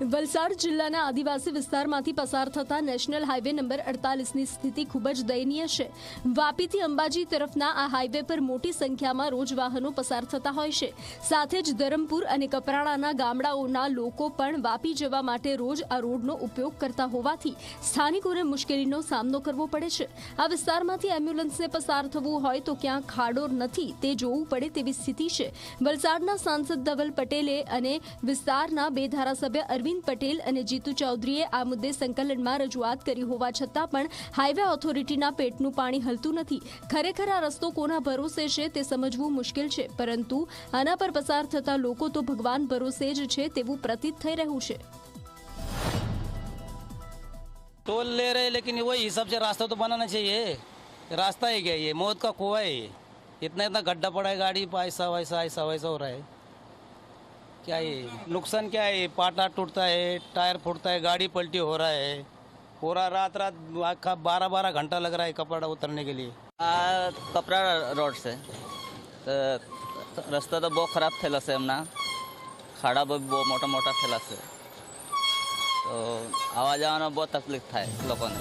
વલસાડ જિલ્લાના આદિવાસી વિસ્તારમાંથી પસાર થતા નેશનલ હાઈવે નંબર અડતાલીસની સ્થિતિ ખૂબ જ દયનીય છે. વાપીથી અંબાજી તરફના આ હાઈવે પર મોટી સંખ્યામાં રોજ વાહનો પસાર થતા હોય છે. સાથે જ ધરમપુર અને કપરાણાના ગામડાઓના લોકો પણ વાપી જવા માટે રોજ આ રોડનો ઉપયોગ કરતા હોવાથી સ્થાનિકોને મુશ્કેલીનો સામનો કરવો પડે છે. આ વિસ્તારમાંથી એમ્બ્યુલન્સને પસાર થવું હોય તો ક્યાં ખાડો નથી, તે જોવું પડે તેવી સ્થિતિ છે. વલસાડના સાંસદ ધવલ પટેલે અને વિસ્તારના બે ધારાસભ્ય અરવિંદ પટેલ અને જીતુ ચૌધરીએ આ મુદ્દે સંકલનમાં રજૂઆત કરી હોવા છતાં પણ હાઈવે ઓથોરિટીના પેટનું પાણી હલતું નથી ખરેખર આ રસ્તો કોના ભરોસે છે તે સમજવું મુશ્કેલ છે પરંતુ આના પર પસાર થતા લોકો તો ભગવાન ભરોસે જ છે તેવું પ્રતીત થઈ રહ્યું છે टोल ले रहे हैं लेकिन वही हिसाब से रास्ता तो बनाना चाहिए रास्ता ही क्या है ये मौत का कुआ है ये इतना इतना गड्ढा पड़ा है गाड़ी पर ऐसा वैसा ऐसा वैसा हो रहा है क्या ये नुकसान क्या है पाटा टूटता है टायर फूटता है गाड़ी पलटी हो रहा है पूरा रात रात आखा बारह बारह घंटा लग रहा है कपड़ा उतरने के लिए આ કપરા રોડ છે તો રસ્તા તો બહુ ખરાબ થયેલા છે એમના ખાડા બી બહુ મોટા મોટા થયેલા છે તો આવવા જવાનો બહુ તકલીફ થાય લોકોને